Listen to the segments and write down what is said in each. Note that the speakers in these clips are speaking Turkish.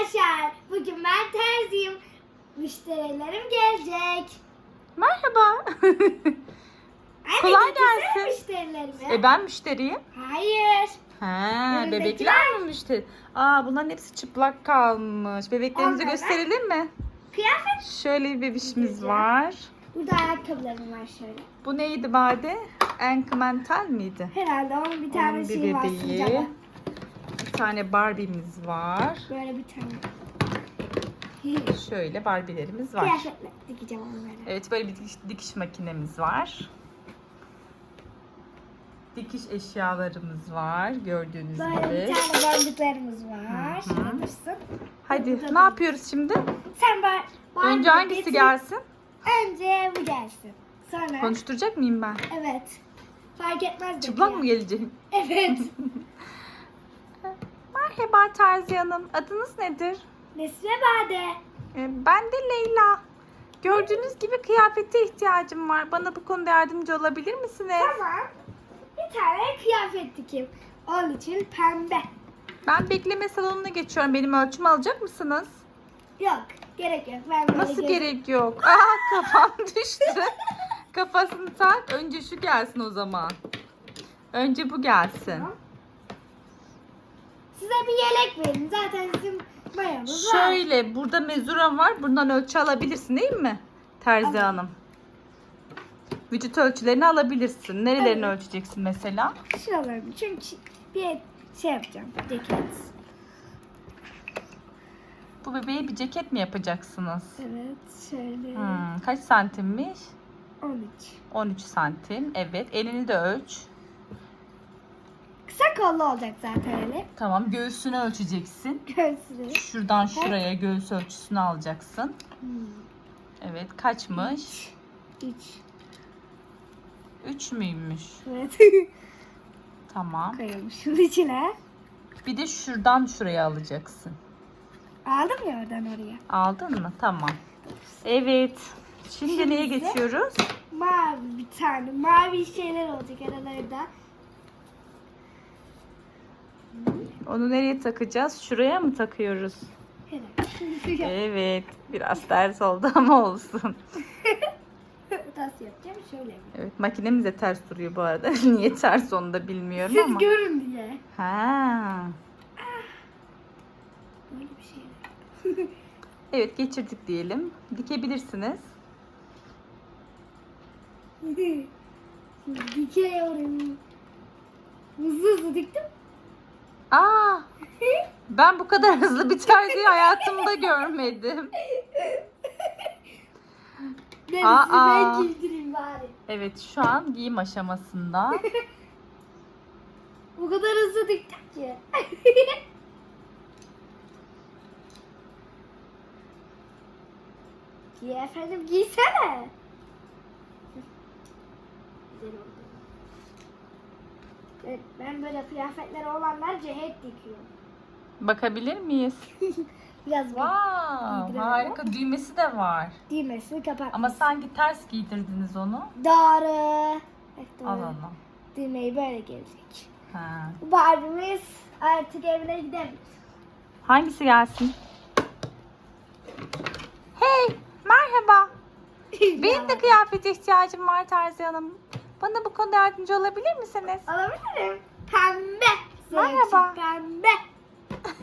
arkadaşlar. Bugün ben terziyim. Müşterilerim gelecek. Merhaba. Anne, Kolay gelsin. Müşterilerimi. e ben müşteriyim. Hayır. Ha, bebekler mi müşteri? Aa bunların hepsi çıplak kalmış. Bebeklerimizi Onlara- gösterelim mi? Kıyafet. Şöyle bir bebişimiz Güzel. var. Burada ayakkabılarım var şöyle. Bu neydi Bade? Enkmental miydi? Herhalde onun bir tane Onun bir var. bebeği. Bir tane Barbie'miz var. Böyle bir tane. Şöyle Barbie'lerimiz var. Kıyafetle dikeceğim onları. Evet böyle bir dikiş, dikiş makinemiz var. Dikiş eşyalarımız var gördüğünüz Böyle gibi. bir tane boncuklarımız var. Dursun. Hadi Burada ne yapıyoruz şimdi? Sen bar, bar Önce hangisi getir. gelsin? Önce bu gelsin. Sonra Konuşturacak mıyım ben? evet. Fark etmez. Çıplak mı gelecek? Evet. Merhaba Terzi Hanım. Adınız nedir? Nesre Bade. Ee, Ben de Leyla. Gördüğünüz gibi kıyafete ihtiyacım var. Bana bu konuda yardımcı olabilir misiniz? Tamam. Bir tane kıyafet dikeyim. Onun için pembe. Ben bekleme salonuna geçiyorum. Benim ölçümü alacak mısınız? Yok. Gerek yok. Ben böyle Nasıl göz- gerek yok? Aa kafam düştü. Kafasını tak. Önce şu gelsin o zaman. Önce bu gelsin. Tamam. Size bir yelek verin. Zaten sizin mayamız var. Şöyle burada mezura var. Bundan ölçü alabilirsin değil mi? Terzi Alırım. Hanım. Vücut ölçülerini alabilirsin. Nerelerini Evet. ölçeceksin mesela? Şuralarım. Çünkü bir şey yapacağım. Ceket. Bu bebeğe bir ceket mi yapacaksınız? Evet. Şöyle. Hmm, kaç santimmiş? 13. 13 santim. Evet. Elini de ölç. Kollu olacak zaten öyle. Tamam. Göğsünü ölçeceksin. Göğsünü. Şuradan şuraya göğüs ölçüsünü alacaksın. Hmm. Evet. Kaçmış? 3. 3 müymüş? Evet. Tamam. Koyalım şunun içine. Bir de şuradan şuraya alacaksın. Aldım ya oradan oraya. Aldın mı? Tamam. Evet. Şimdi, Şimdi neye geçiyoruz? Mavi bir tane. Mavi şeyler olacak aralarında. Onu nereye takacağız? Şuraya mı takıyoruz? Herhalde. Evet. Biraz ters oldu ama olsun. Nasıl yapacağım? Şöyle mi? Evet. Makinemiz de ters duruyor bu arada. Niye ters onu da bilmiyorum Siz ama. görün diye. Ha. Böyle bir şey. Evet geçirdik diyelim. Dikebilirsiniz. Dikiyorum. Hızlı hızlı diktim. Aa. Ben bu kadar hızlı bir terziyi hayatımda görmedim. Ben Aa. ben giydireyim bari. Evet şu an giyim aşamasında. O kadar hızlı diktim ki. Giy efendim giysene. Güzel oldu. Evet, ben böyle kıyafetleri olanlar cehet dikiyorum. Bakabilir miyiz? Biraz Wow, harika. Düğmesi de var. düğmesini kapat. Ama sanki ters giydirdiniz onu. Doğru. Evet, doğru. Al Allah. Düğmeyi böyle gelecek. Ha. Bu Barbie'miz artık evine gidebilir. Hangisi gelsin? Hey, merhaba. Benim de kıyafete ihtiyacım var Terzi Hanım. Bana bu konuda yardımcı olabilir misiniz? Alabilirim. Pembe. Merhaba. Pembe.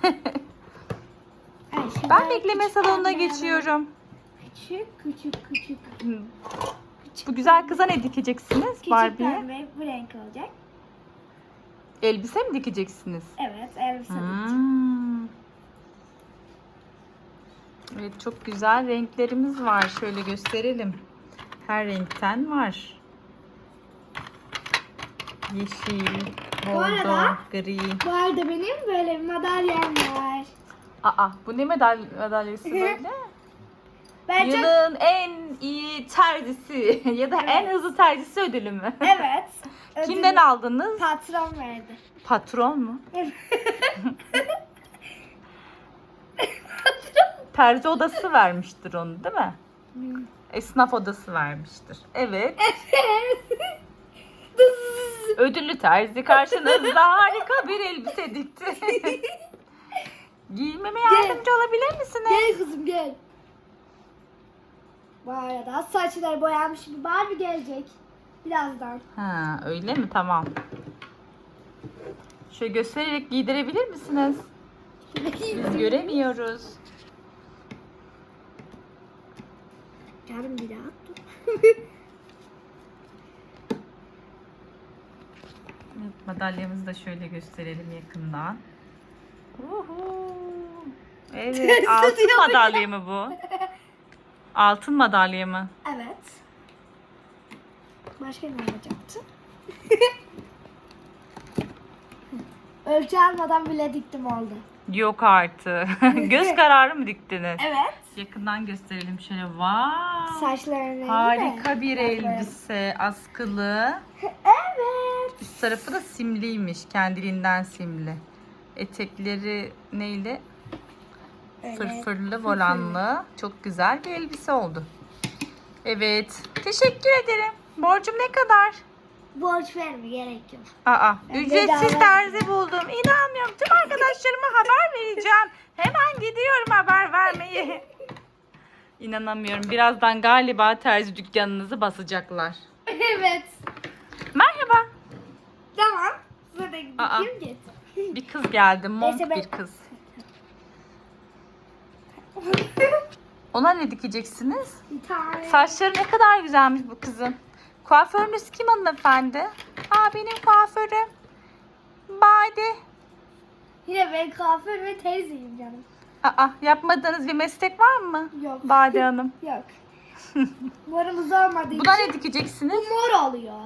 Ben bekleme salonuna geçiyorum. Küçük küçük küçük. Bu güzel kıza ne dikeceksiniz Küçük Barbie'ye? pembe bu renk olacak. Elbise mi dikeceksiniz? Evet elbise. Hmm. Evet çok güzel renklerimiz var. Şöyle gösterelim. Her renkten var. Yeşil, Bu bordo, arada- gri. Bu arada benim böyle madalyam var. Aa bu ne madal madalyası böyle? Ben çok... Yılın en iyi terzisi ya da en hızlı terzisi ödülü mü? Evet. Kimden ödülü aldınız? Patron verdi. Patron mu? Patron. Terzi odası vermiştir onu değil mi? Hmm. Esnaf odası vermiştir. Evet. Ödüllü terzi karşınızda harika bir elbise dikti. Giymeme Gel. yardımcı olabilir misiniz? Gel kızım gel. Bu arada saçları boyanmış bir Barbie gelecek. Birazdan. Ha, öyle mi? Tamam. Şöyle göstererek giydirebilir misiniz? Biz göremiyoruz. Yarın bir daha dur. madalyamızı da şöyle gösterelim yakından. Uhu. Evet, altın madalya mı bu? Altın madalya mı? evet. Başka ne olacaktı? Ölçü almadan bile diktim oldu. Yok artık. Göz kararı mı diktiniz? Evet. Yakından gösterelim şöyle. Wow. Saçlarını Harika bir elbise. Askılı. Üst tarafı da simliymiş. Kendiliğinden simli. Etekleri neyle? Evet. Fırfırlı, volanlı. Çok güzel bir elbise oldu. Evet. Teşekkür ederim. Borcum ne kadar? Borç verme gerek yok. Aa, Ben ücretsiz terzi buldum. İnanmıyorum. Tüm arkadaşlarıma haber vereceğim. Hemen gidiyorum haber vermeye. İnanamıyorum. Birazdan galiba terzi dükkanınızı basacaklar. evet. Merhaba. Tamam. Zaten Aa. kim git? Bir kız geldi. Neyse ben- bir kız. Ona ne dikeceksiniz? bir tane. Saçları ne kadar güzelmiş bu kızın. Kuaförünüz kim hanımefendi? Aa benim kuaförüm. Bade. Yine ben kuaför ve teyzeyim canım. Aa yapmadığınız bir meslek var mı? Yok. Bade Hanım. Yok. Morumuz olmadığı Buna için ne dikeceksiniz? mor oluyor.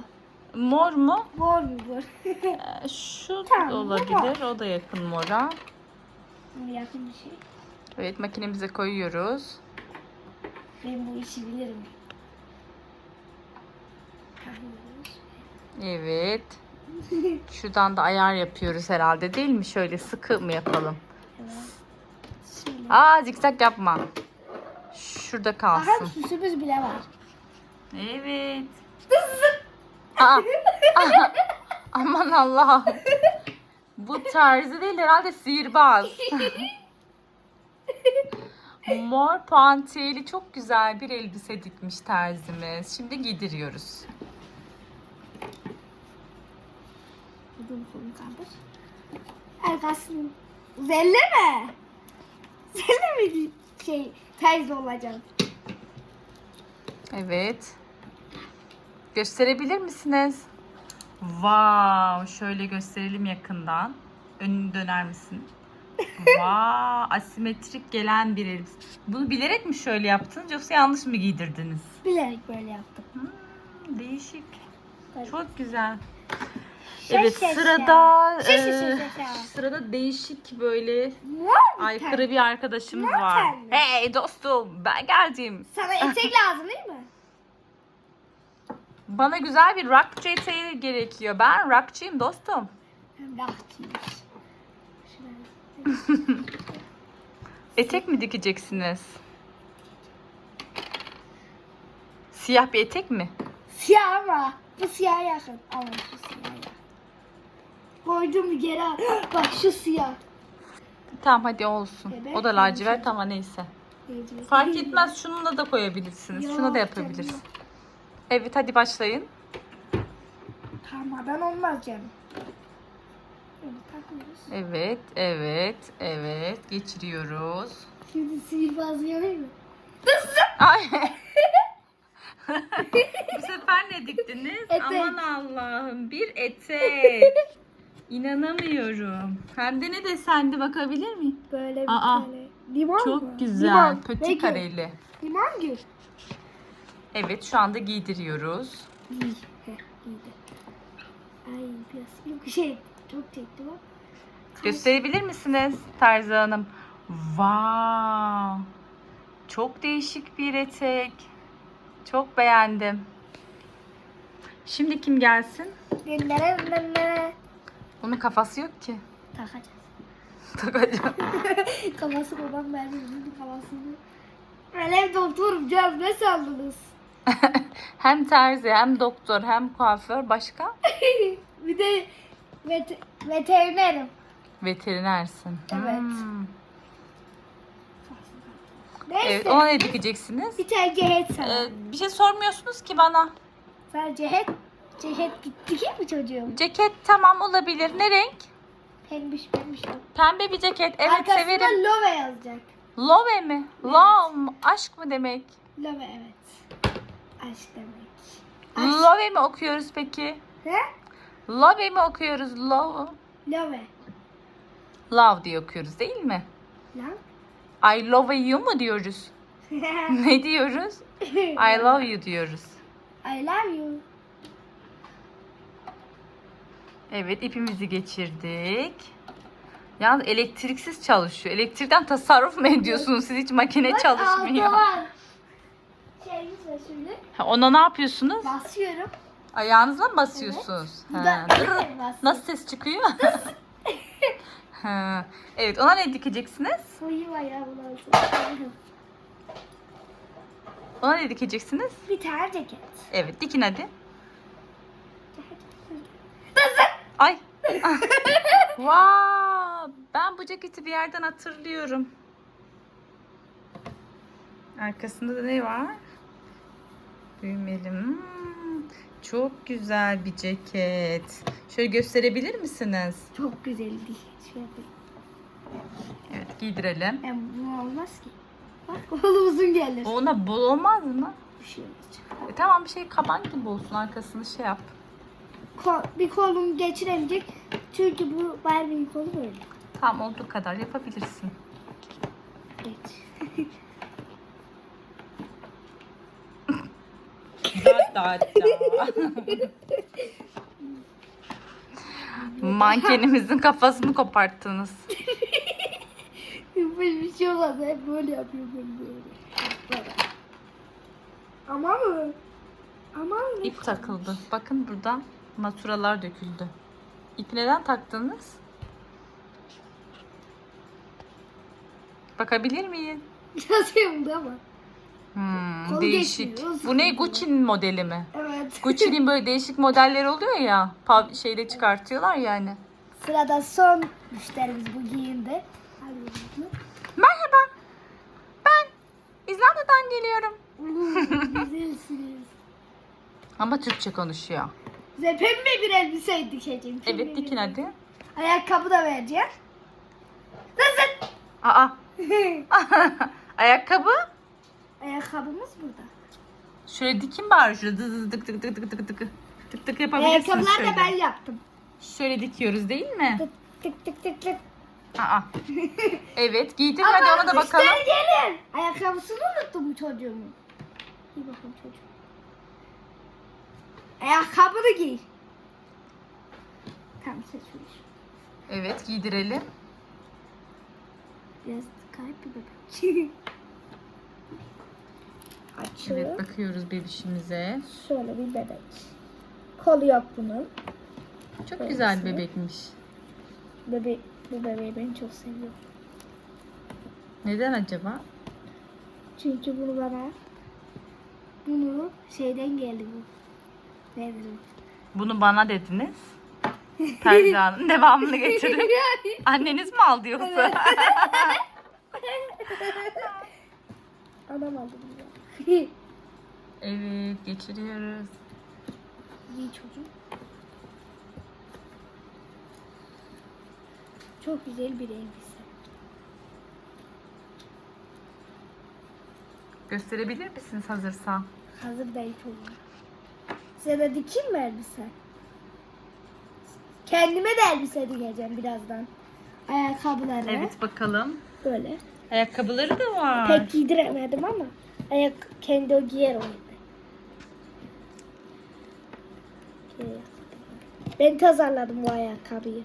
Mor mu? Mor bu? Ee, Şu Tamam, bu olabilir. O da yakın mora. Yakın bir şey. Evet makinemize koyuyoruz. Ben bu işi bilirim. Evet. Şuradan da ayar yapıyoruz herhalde değil mi? Şöyle sıkı mı yapalım? Şöyle. Aa zikzak yapma. Şurada Aha kalsın. süsümüz bile var. Evet. Aa, aman Allah. Bu terzi değil herhalde sihirbaz. Mor puantiyeli çok güzel bir elbise dikmiş terzimiz. Şimdi giydiriyoruz. Arkasını. Zelle mi? Zelle mi şey teyze olacağım? Evet. Gösterebilir misiniz? Wow, şöyle gösterelim yakından. Önünü döner misin? Wow, asimetrik gelen bir elbise. Bunu bilerek mi şöyle yaptınız yoksa yanlış mı giydirdiniz? Bilerek böyle yaptım. Hmm, değişik. Tabii. Çok güzel. Şey, Evet şey, sırada şey, şey, eee, şey, şey. sırada değişik böyle aykırı bir arkadaşımız Mor var. Hey dostum ben geldim. Sana etek lazım değil mi? Bana güzel bir rockçı eteği gerekiyor. Ben rockçıyım dostum. Lahtiymiş. Etek mi dikeceksiniz? Siyah bir etek mi? Siyah ama bu siyah yakın. Ama şu siyah yakın. Koydum geri al. Bak şu siyah. Tamam hadi olsun. Evet, O da lacivert ama neyse. Fark etmez şununla da koyabilirsiniz. Şuna Yok da canım, yapabilirsiniz. Evet hadi başlayın. Takmadan olmaz canım. Evet, evet, evet. Geçiriyoruz. Şimdi sihirbaz göreyim mi? Ay. Bu sefer ne diktiniz? Etek. Aman Allah'ım bir etek. İnanamıyorum. Hem de ne desendi bakabilir miyim? Böyle bir Aa, tane. Limon mu? Çok güzel. Limon. Pötü Peki, kareli. Limon gül. Evet şu anda giydiriyoruz. Giy. Heh, giydi. Ay biraz yok şey çok çekti bak. Gösterebilir misiniz Terzi Hanım? Wow. Çok değişik bir etek. Çok beğendim. Şimdi kim gelsin? Onun kafası yok ki. Takacağız. Takacağım. Kafası babam verdi kafasını. Ben ev doktorum canım ne sandınız? hem terzi hem doktor hem kuaför başka? bir de vet veterinerim. Veterinersin. Evet. Hmm. Neyse. Evet ona ne dikeceksiniz? Bir tane cehet sana. Ee, bir şey sormuyorsunuz ki bana. Sana cehet. Cehet ki mi çocuğum? Ceket tamam olabilir. Ne renk? Pembiş pembiş. Pembe bir ceket. Evet Arkasında severim. love yazacak. Love mi? Love mu? Aşk mı demek? Love evet. Aşk demek. Aşk. Love mi okuyoruz peki? He? Love mi okuyoruz? Love. Love. Love diye okuyoruz değil mi? Lan. I love you mu diyoruz? ne diyoruz? I love you diyoruz. I love you. Evet ipimizi geçirdik. Yalnız elektriksiz çalışıyor. Elektrikten tasarruf mu ediyorsunuz? Siz hiç makine Bak, çalışmıyor. var. Ha, Ona ne yapıyorsunuz? Basıyorum. Ayağınızla mı basıyorsunuz? Bu Ha, basıyorum. Nasıl ses çıkıyor? ha. Evet ona ne dikeceksiniz? Soyayım ayağımı lazım. Ona ne dikeceksiniz? Bir tane ceket. Evet dikin hadi. Ay. Wow, ben bu ceketi bir yerden hatırlıyorum. Arkasında da ne var? Düğmeli. Hmm, çok güzel bir ceket. Şöyle gösterebilir misiniz? Çok güzeldi. Şöyle. Evet giydirelim. Yani bu olmaz ki. Bak kolu uzun gelir. Ona bol olmaz mı? Bir şey olacak. E, tamam bir şey kaban gibi olsun arkasını şey yap. Kol, bir kolum geçiremeyecek. Çünkü bu Barbie'nin kolu böyle. Tamam olduğu kadar yapabilirsin. Geç. Mankenimizin kafasını koparttınız. bir şey olmaz. Hep böyle yapıyorum ben böyle. Ama mı? Ama mı? İp takıldı. Bakın burada maturalar döküldü. İp neden taktınız? Bakabilir miyim? Biraz yoruldu ama. Hmm, Kolu değişik. geçmiyor, Bu ne sıkıntı. Gucci'nin modeli mi? Evet. Gucci'nin böyle değişik modelleri oluyor ya. Pav şeyde çıkartıyorlar yani. Sırada son müşterimiz bu giyindi. Merhaba. Ben İzlanda'dan geliyorum. Güzelsiniz. Ama Türkçe konuşuyor. Size pembe bir elbise dikeceğim. Pembe Evet bir dikin hadi. Ayakkabı da vereceğim. Nasıl? Aa. Ayakkabı. Ayakkabımız burada. Şöyle dikin bari şöyle dı dı dık dık dık dık dık dık. Tık tık yapabilirsiniz Ayakkabılar şöyle. da ben yaptım. Şöyle dikiyoruz değil mi? Tık tık tık tık tık. Aa. Evet giydir hadi ona da bakalım. müşteri gelin. Ayakkabısını unuttum çocuğumun. İyi bakalım çocuğum. Ayakkabını giy. Tamam seçmiş. Evet giydirelim. Biraz kalp bir bebek. Açıyor. Evet bakıyoruz bebişimize. Şöyle bir bebek. Kolu yok bunun. Çok güzel bebekmiş. Bebe bu bebeği ben çok seviyorum. Neden acaba? Çünkü bunu bana bunu şeyden geldi bu. Nedir o? Bunu bana dediniz. Terzihan'ın devamını getirin. Anneniz mi aldı yoksa? Anam aldı bunu. evet geçiriyoruz. İyi çocuk. Çok güzel bir elbise. Gösterebilir misiniz hazırsa? Hazır değil çocuğum. Size de dikeyim mi elbise? Kendime de elbise dikeceğim birazdan. Ayakkabıları. Evet bakalım. Böyle. Ayakkabıları da var. Pek giydiremedim ama ayak kendi o giyer o evde. Şöyle yaptım. Ben tasarladım bu ayakkabıyı.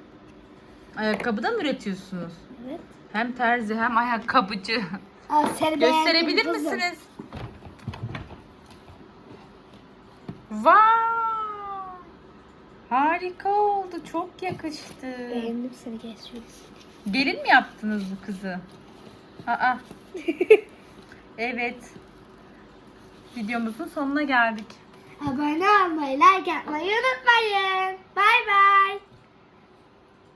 Ayakkabı da mı üretiyorsunuz? Evet. Hem terzi hem ayakkabıcı. Aa, seni Gösterebilir kızım. misiniz? Wow! Harika oldu. Çok yakıştı. Beğendim seni geçiyoruz. Gelin mi yaptınız bu kızı? Aa. evet. Videomuzun sonuna geldik. Abone olmayı, like atmayı unutmayın. Bay bay.